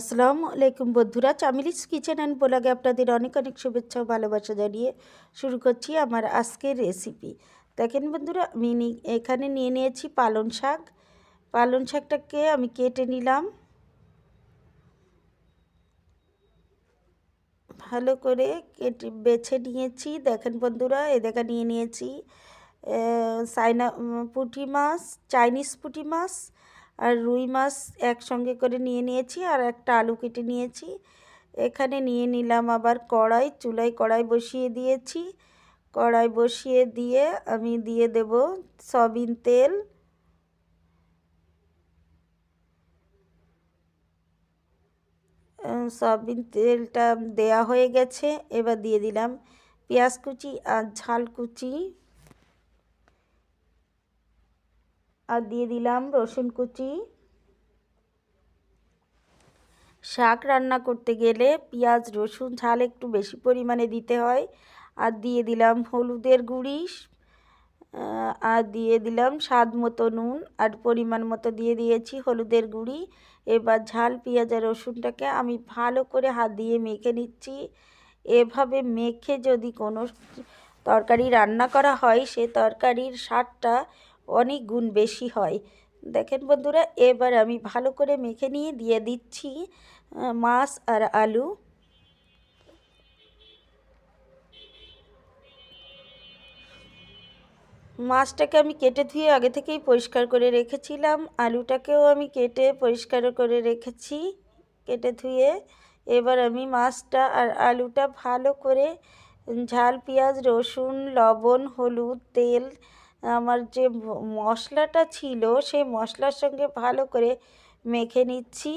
আসসালামু আলাইকুম বন্ধুরা, চামিলিস কিচেন অ্যান্ড ব্লগে আপনাদের অনেক অনেক শুভেচ্ছা ও ভালোবাসা জানিয়ে শুরু করছি আমার আজকের রেসিপি দেখেন বন্ধুরা, আমি এখানে নিয়ে নিয়েছি পালং শাক। পালং শাকটাকে আমি কেটে নিলাম। ভালো করে কেটে, বেছে নিয়েছি। দেখেন বন্ধুরা, এ দেখা নিয়ে নিয়েছি সাইনা পুঁটি মাছ, চাইনিজ পুঁটি মাছ আর রুই মাছ একসঙ্গে করে নিয়ে নিয়েছি আর একটা আলু কেটে নিয়েছি। এখানে নিয়ে নিলাম আবার কড়াই, চুলায় কড়াই বসিয়ে দিয়েছি। কড়াই বসিয়ে দিয়ে আমি দিয়ে দেব সয়াবিন তেল। সয়াবিন তেলটা দেয়া হয়ে গেছে, এবার দিয়ে দিলাম পেঁয়াজ কুচি আর ঝাল কুচি। আর দিয়ে দিলাম রসুন কুচি। শাক রান্না করতে গেলে পেঁয়াজ, রসুন, ঝাল একটু বেশি পরিমাণে দিতে হয়। আর দিয়ে দিলাম হলুদের গুঁড়ি আর দিয়ে দিলাম স্বাদ মতো নুন। আর পরিমাণ মতো দিয়ে দিয়েছি হলুদের গুঁড়ি। এবার ঝাল, পেঁয়াজ আর রসুনটাকে আমি ভালো করে হাত দিয়ে মেখে নিচ্ছি। এভাবে মেখে যদি কোনো তরকারি রান্না করা হয়, সে তরকারির স্বাদটা অনেক গুণ বেশি হয়। দেখেন বন্ধুরা, এবার আমি ভালো করে মেখে নিয়ে দিয়ে দিচ্ছি মাছ আর আলু। মাছটাকে আমি কেটে ধুয়ে আগে থেকেই পরিষ্কার করে রেখেছিলাম। আলুটাকেও আমি কেটে পরিষ্কার করে রেখেছি, কেটে ধুয়ে। এবার আমি মাছটা আর আলুটা ভালো করে ঝাল, পেঁয়াজ, রসুন, লবণ, হলুদ, তেল আমার যে মশলাটা ছিল সেই মশলার সঙ্গে ভালো করে মেখে নিচ্ছি।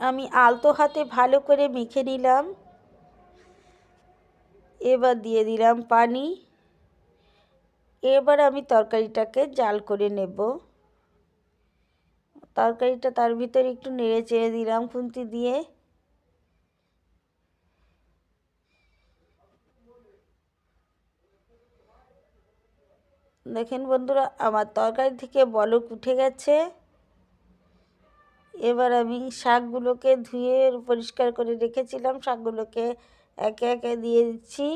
আমি আলতো হাতে ভালো করে মেখে নিলাম। এবার দিয়ে দিলাম পানি। এবার আমি তরকারিটাকে জাল করে নেব। তরকারিটা তার ভিতরে একটু নেড়ে চেড়ে দিলাম খুন্তি দিয়ে। দেখেন বন্ধুরা, আমার তরকারি থেকে বলক উঠে গেছে। এবার আমি শাকগুলোকে ধুয়ে পরিষ্কার করে রেখেছিলাম। শাকগুলোকে একে একে দিয়ে দিচ্ছি।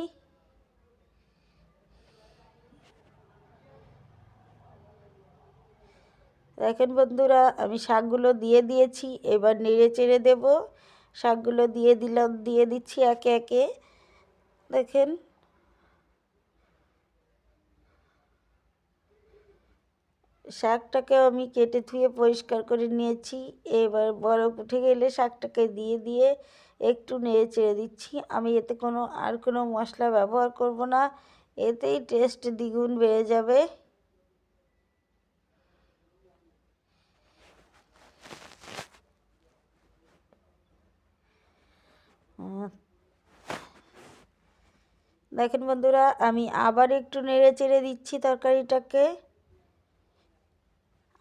দেখেন বন্ধুরা, আমি শাকগুলো দিয়ে দিয়েছি, এবার নেড়ে চেড়ে দেবো। শাকগুলো দিয়ে দিলাম, দিয়ে দিচ্ছি একে একে। দেখেন শাকটাকে আমি কেটে ধুয়ে পরিষ্কার করে নিয়েছি। এবার বরফ উঠে গেলে শাকটাকে দিয়ে দিয়ে একটু নেড়ে চেড়ে দিচ্ছি। আমি এতে কোনো, আর কোনো মশলা ব্যবহার করব না। এতেই টেস্ট দ্বিগুণ বেড়ে যাবে। দেখেন বন্ধুরা, আমি আবার একটু নেড়ে চেড়ে দিচ্ছি তরকারিটাকে।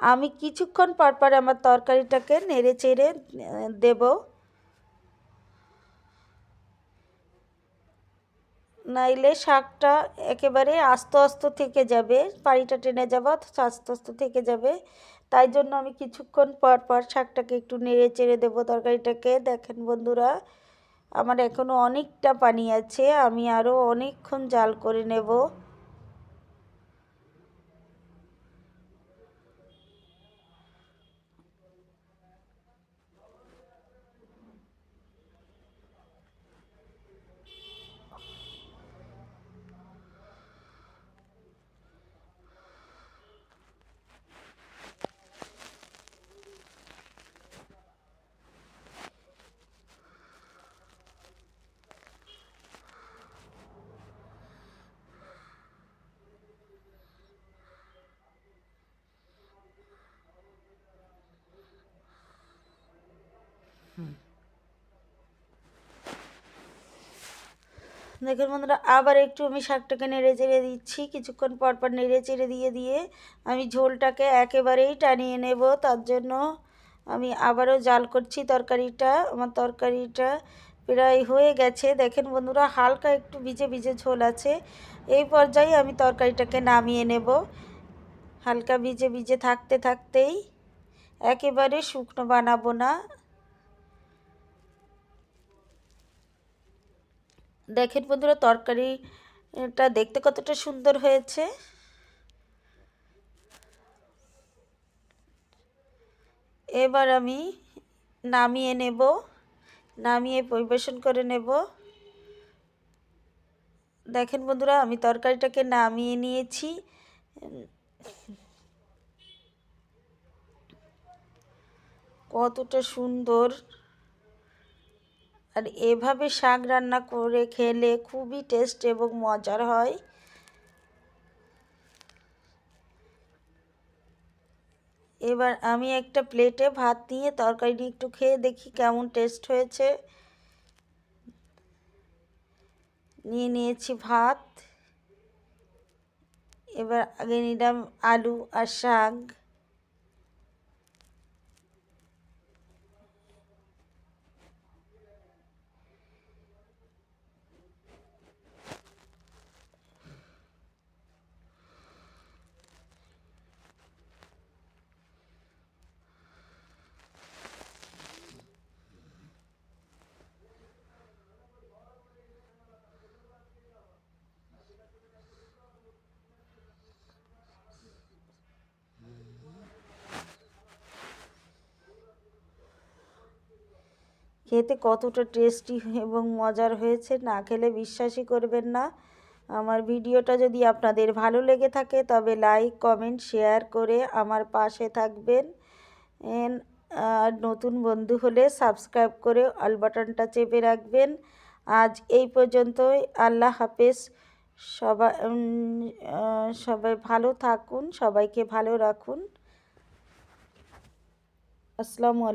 আমি কিছুক্ষণ পর পর আমার তরকারিটাকে নেড়ে চেড়ে দেব। নাইলে শাকটা একেবারে আস্তে আস্তে থেকে যাবে, পানিটা টেনে যাব আস্তে আস্তে থেকে যাবে। তাই জন্য আমি কিছুক্ষণ পর পর শাকটাকে একটু নেড়ে চেড়ে দেবো তরকারিটাকে। দেখেন বন্ধুরা, আমার এখনও অনেকটা পানি আছে, আমি আরও অনেকক্ষণ জাল করে নেব। দেখুন বন্ধুরা, আবার একটু আমি শাকটাকে নেড়ে চেড়ে দিচ্ছি। কিছুক্ষণ পর পর নেড়ে চেড়ে দিয়ে দিয়ে আমি ঝোলটাকে একেবারেই টানিয়ে নেব। তার জন্য আমি আবারও জাল করছি তরকারিটা। আমার তরকারিটা প্রায় হয়ে গেছে। দেখেন বন্ধুরা, হালকা একটু ভিজে ভিজে ঝোল আছে। এই পর্যায়ে আমি তরকারিটাকে নামিয়ে নেব। হালকা ভিজে ভিজে থাকতে থাকতেই একেবারে শুকনো বানাবো না। দেখেন বন্ধুরা, তরকারিটা দেখতে কতটা সুন্দর হয়েছে। এবার আমি নামিয়ে নেব, নামিয়ে পরিবেশন করে নেব। দেখেন বন্ধুরা, আমি তরকারিটাকে নামিয়ে নিয়েছি। কতটা সুন্দর আর এভাবে শাক রান্না করে খেলে খুবই টেস্ট এবং মজার হয়। এবার আমি একটা প্লেটে ভাত নিয়ে তরকারিটি একটু খেয়ে দেখি কেমন টেস্ট হয়েছে। নিয়ে নিয়েছি ভাত। এবার আগে নিলাম আলু আর শাক। খেতে কতটা টেস্টি এবং মজার হয়েছে না খেলে বিশ্বাসই করবেন না। আমার ভিডিওটা যদি আপনাদের ভালো লেগে থাকে তবে লাইক, কমেন্ট, শেয়ার করে আমার পাশে থাকবেন। আর নতুন বন্ধু হলে সাবস্ক্রাইব করে অল বাটনটা চেপে রাখবেন। আজ এই পর্যন্তই। আল্লাহ হাফেজ। সবাই সবাই ভালো থাকুন, সবাইকে ভালো রাখুন। আসসালামু আলাইকুম।